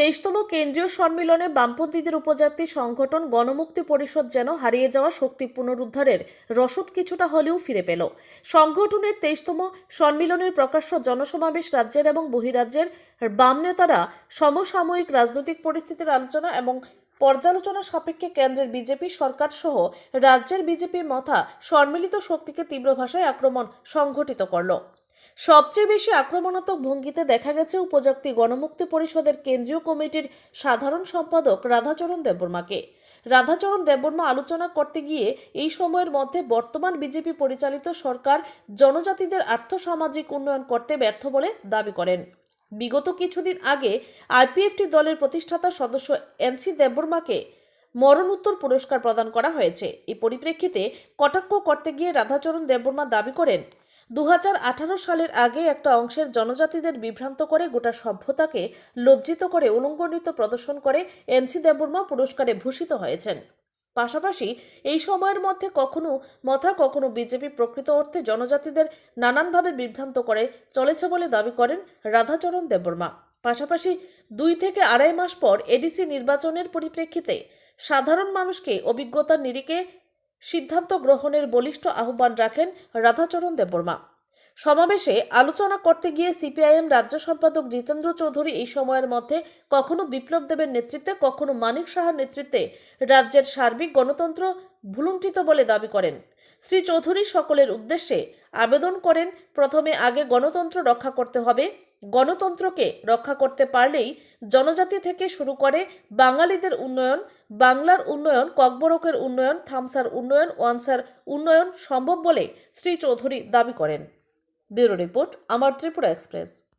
তেইশতম কেন্দ্রীয় সম্মেলনে বামপন্থীদের উপজাতি সংগঠন গণমুক্তি পরিষদ যেন হারিয়ে যাওয়া শক্তি পুনরুদ্ধারের রসদ কিছুটা হলেও ফিরে পেল। সংগঠনের তেইশতম সম্মেলনের প্রকাশ্য জনসমাবেশ রাজ্যের এবং বহিরাজ্যের বাম নেতারা সমসাময়িক রাজনৈতিক পরিস্থিতির আলোচনা এবং পর্যালোচনা সাপেক্ষে কেন্দ্রের বিজেপি সরকার সহ রাজ্যের বিজেপি মথা সম্মিলিত শক্তিকে তীব্র ভাষায় আক্রমণ সংঘটিত করল। সবচেয়ে বেশি আক্রমণাত্মক ভঙ্গিতে দেখা গেছে উপজাতি গণমুক্তি পরিষদের কেন্দ্রীয় কমিটির সাধারণ সম্পাদক রাধাচরণ দেববর্মাকে। রাধাচরণ দেববর্মা আলোচনা করতে গিয়ে এই সময়ের মধ্যে বর্তমান বিজেপি পরিচালিত সরকার জনজাতিদের আর্থসামাজিক উন্নয়ন করতে ব্যর্থ বলে দাবি করেন। বিগত কিছুদিন আগে আইপিএফটি দলের প্রতিষ্ঠাতা সদস্য এনসি দেববর্মাকে মরণোত্তর পুরস্কার প্রদান করা হয়েছে। এই পরিপ্রেক্ষিতে কটাক্ষ করতে গিয়ে রাধাচরণ দেববর্মা দাবি করেন দু হাজার আঠারো সালের আগে একটা অংশের জনজাতিদের বিভ্রান্ত করে গোটা সভ্যতাকে লজ্জিত করে উলঙ্গনিত প্রদর্শন করে এনসি দেববর্মা পুরস্কারে ভূষিত হয়েছেন। পাশাপাশি এই সময়ের মধ্যে কখনো মথা, কখনো বিজেপি প্রকৃত অর্থে জনজাতিদের নানানভাবে বিভ্রান্ত করে চলেছে বলে দাবি করেন রাধাচরণ দেববর্মা। পাশাপাশি দুই থেকে আড়াই মাস পর এডিসি নির্বাচনের পরিপ্রেক্ষিতে সাধারণ মানুষকে অভিজ্ঞতার নিরিখে সিদ্ধান্ত গ্রহণের বলিষ্ঠ আহ্বান রাখেন রাধাচরণ দেববর্মা। সমাবেশে আলোচনা করতে গিয়ে সিপিআইএম রাজ্য সম্পাদক জিতেন্দ্র চৌধুরী এই সময়ের মধ্যে কখনো বিপ্লব দেবের নেতৃত্বে, কখনো মানিক সাহার নেতৃত্বে রাজ্যের সার্বিক গণতন্ত্র ভুলুণ্ঠিত বলে দাবি করেন। শ্রী চৌধুরী সকলের উদ্দেশ্যে আবেদন করেন, প্রথমে আগে গণতন্ত্র রক্ষা করতে হবে গণতন্ত্রকে রক্ষা করতে পারলেই জনজাতি থেকে শুরু করে বাঙালিদের উন্নয়ন, বাংলার উন্নয়ন, ককবরকের উন্নয়ন, থামসার উন্নয়ন, ওয়ানসার উন্নয়ন সম্ভব বলে শ্রী চৌধুরী দাবি করেন। ব্যুরো রিপোর্ট, আমার ত্রিপুরা এক্সপ্রেস।